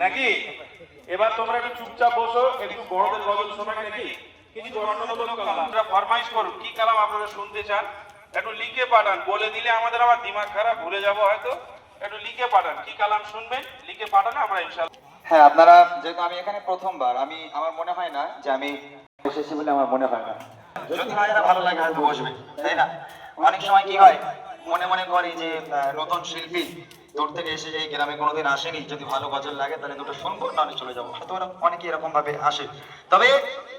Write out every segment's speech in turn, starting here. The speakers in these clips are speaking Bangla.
নাকি এবার তোমরা একটু চুপচাপ বসো একটু বড়দের গজল নাকি কিছু ফরমাইশ করুন কি কালাম আপনারা শুনতে চান একটু লিখে পাঠান বলে দিলে আমাদের আবার দিমাগ খারাপ ভুলে যাব হয়তো একটু লিখে পাঠান কি কালাম শুনবেন লিখে পাঠালে আমরা ইনশাল্লাহ হ্যাঁ আপনারা যেহেতু আমি এখানে প্রথমবার, আমি, আমার মনে হয় না যে আমি এসেছি বলে আমার মনে হয় না। যদি হাজারা ভালো লাগে, হয়তো বসবে, তাই না? অনেক সময় কি হয়, মনে মনে করি যে নতুন শিল্পী দূর থেকে এসে এই গ্রামে কোনোদিন আসেনি, যদি ভালো গজল লাগে, তাহলে দুটো শুনব না চলে যাব। হয়তো অনেকে এরকম ভাবে আসে। তবে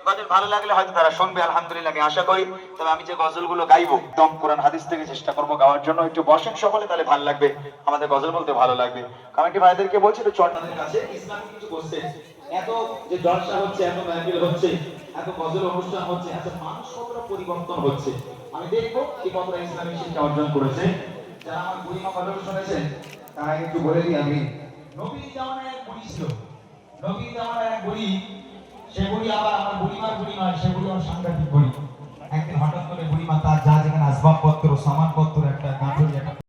গজল ভালো লাগলে হয়তো তারা শুনবে, আলহামদুলিল্লাহ, আমি আশা করি। তবে আমি যে গজলগুলো গাইবো দম কোরআন হাদিস থেকে চেষ্টা করব গাওয়ার জন্য। একটু বসেন সকলে, তাহলে ভালো লাগবে, আমাদের গজল বলতে ভালো লাগবে। কমিটি ভাইদেরকে বলছি, একটু চট তাদের কাছে ইসলাম কিছু বসছে। এত যে জলসা হচ্ছে, এত হচ্ছে, এত গজল অনুষ্ঠান হচ্ছে, এত মানুষ কতটা পরিবর্তন হচ্ছে। আমি দেখব কি কতটা ইসলামী শিক্ষা অর্জন করেছে। যারা আমার শুনেছেন, তারা একটু বলে দিই, আমি নবী ছিল। নবী সে বুড়ি আবার আমার বুড়িমার বুড়ি নয় সেগুলি আমার সাংঘাতিক বুড়ি একদিন হঠাৎ করে বুড়িমা তার যা যেখানে আসবাবপত্র, সামানপত্র